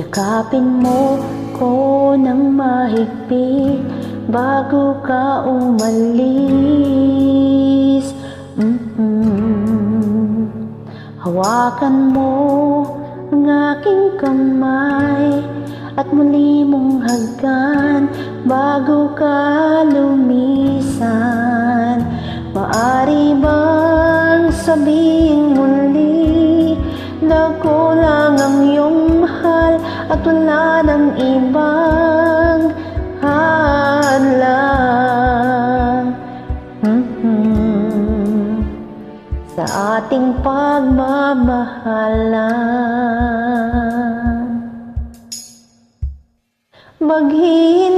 Yakapin mo ko ng mahigpit bago ka umalis. Mm-mm. Hawakan mo ang aking kamay at muli mong hagkan bago ka lumisan. Maari bang sabihin mahal at wala ng ibang hadlang Mhm. sa ating pagmamahalan. Maghihintay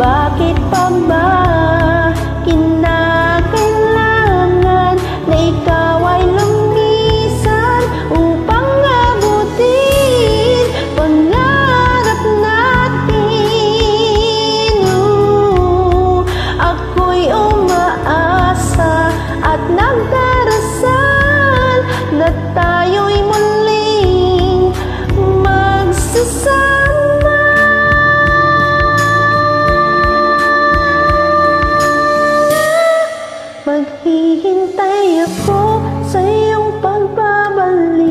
Bakit pa ba kinakailangan na ikaw ay lumisan upang abutin pangarap natin? Ooh, ako'y umaasa at nagdarasal na tayo'y muling magsasama. Maghihintay ako sa iyong pagbabalik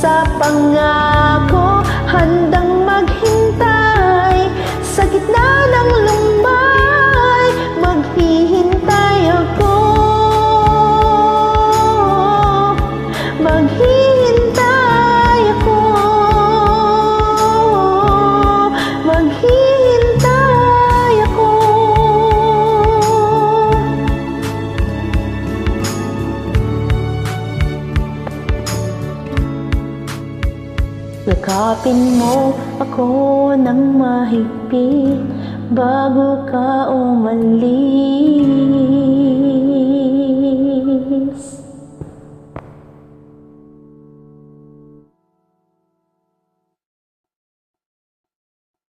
sa pangako Handang maghintay. Sa gitna ng lumbay Maghihintay ako. Maghihintay Yakapin mo ako ng mahigpit Bago ka umalis